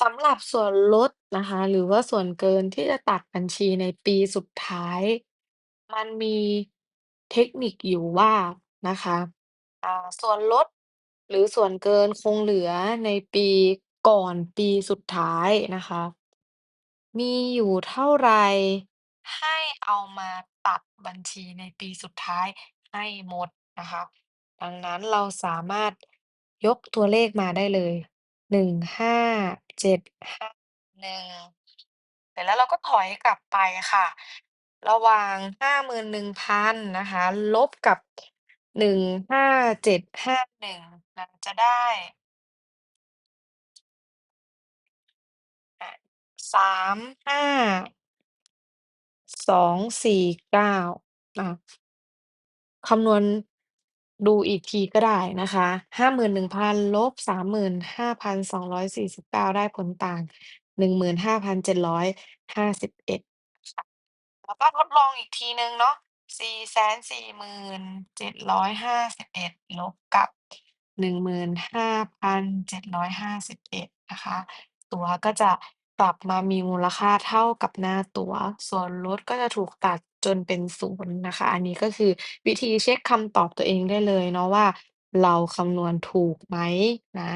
สำหรับส่วนลดนะคะ หรือว่าส่วนเกินที่จะตัดบัญชีในปีสุดท้าย มันมีเทคนิคอยู่ว่านะคะ อ่า ส่วนลด หรือส่วนเกินคงเหลือในปีก่อนปีสุดท้ายนะคะ มีอยู่เท่าไร ให้เอามาตัดบัญชีในปีสุดท้ายให้หมดนะคะ ดังนั้นเราสามารถยกตัวเลขมาได้เลย 15,751 เสร็จแล้วเราก็ถอยกลับไปค่ะ ระหว่าง 51,000 นะคะ ลบกับ 15,751 เราจะได้อา35 249 อ่า คำนวณ ดูอีกทีก็ได้นะคะ 51,000 ลบ 35,249 ได้ผลต่าง 15,751 ค่ะ แล้วก็ทดลองอีกทีนึงเนาะ 440,751 ลบกับ 15,751 นะคะ ตั๋วก็จะกลับมามีมูลค่าเท่ากับหน้าตั๋ว ส่วนลดก็จะถูกตัดจนเป็น 0 นะคะ อันนี้ก็คือวิธีเช็กคำตอบตัวเองได้เลยเนาะว่า เราคำนวณถูกไหมนะ